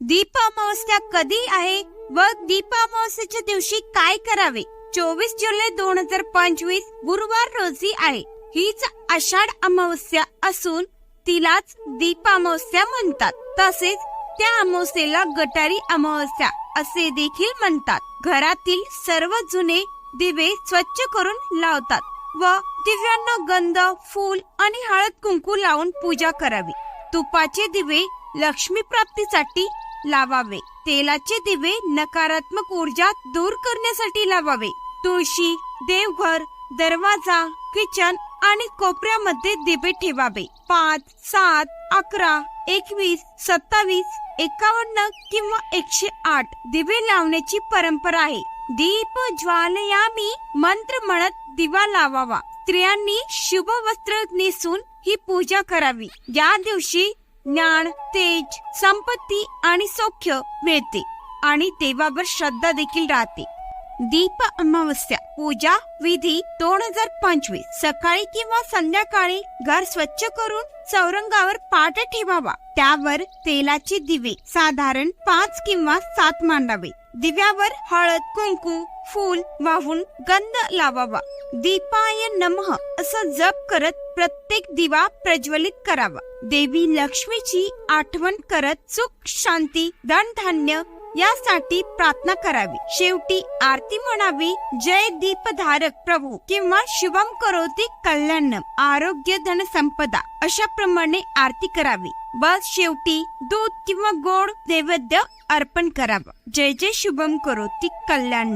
दीप अमावस्या कधी आहे व दीप अमावस्याच्या दिवशी काय करावे? चोवीस जुलै दोन हजार पंचवीस गुरुवार रोजी आहे. हीच आषाढ अमावस्या असून तिलाच दीप अमावस्या म्हणतात. तसेच त्या अमावस्येला गटारी अमावस्या असे देखील म्हणतात. घरातील सर्व जुने दिवे स्वच्छ करून लावतात व दिव्यांना गंध फूल आणि हळद कुंकू लावून पूजा करावी. तुपाचे दिवे लक्ष्मी प्राप्तीसाठी लावावे. तेलाचे दिवे नकारात्मक ऊर्जा दूर करण्यासाठी लावावे. तुळशी देवघर दरवाजा किचन आणि कोपऱ्यामध्ये दिवे ठेवावे. पाच सात अकरा एकवीस सत्तावीस एकावन्न किंवा एकशे आठ दिवे लावण्याची परंपरा आहे. दीप ज्वालयामी मंत्र म्हणत दिवा लावावा. स्त्रियांनी शुभ वस्त्र नेसून ही पूजा करावी. या दिवशी ज्ञान तेज संपत्ती आणि सौख्य मिळते. आणि देवावर श्रद्धा देखील राहते. दीप अमावस्या पूजा विधी दोन हजार पंचवीस. सकाळी किंवा संध्याकाळी घर स्वच्छ करून चौरंगावर पाठ ठेवावा. त्यावर तेलाचे दिवे साधारण पाच किंवा सात मांडावे. दिव्यावर हळद कुंकू फूल वाहून गंध लावावा. दीपाय नमः असं जप करत प्रत्येक दिवा प्रज्वलित करावा. देवी लक्ष्मीची आठवण करत सुख शांती धनधान्य यासाठी प्रार्थना करावी. शेवटी आरती म्हणावी जय दीपधारक प्रभू किंवा शुभम करोती कल्याण आरोग्य धन संपदा अशा प्रमाणे आरती करावी. बस शेवटी दूध किंवा गोड नैवेद्य अर्पण करावं. जय जय शुभम करोती कल्याण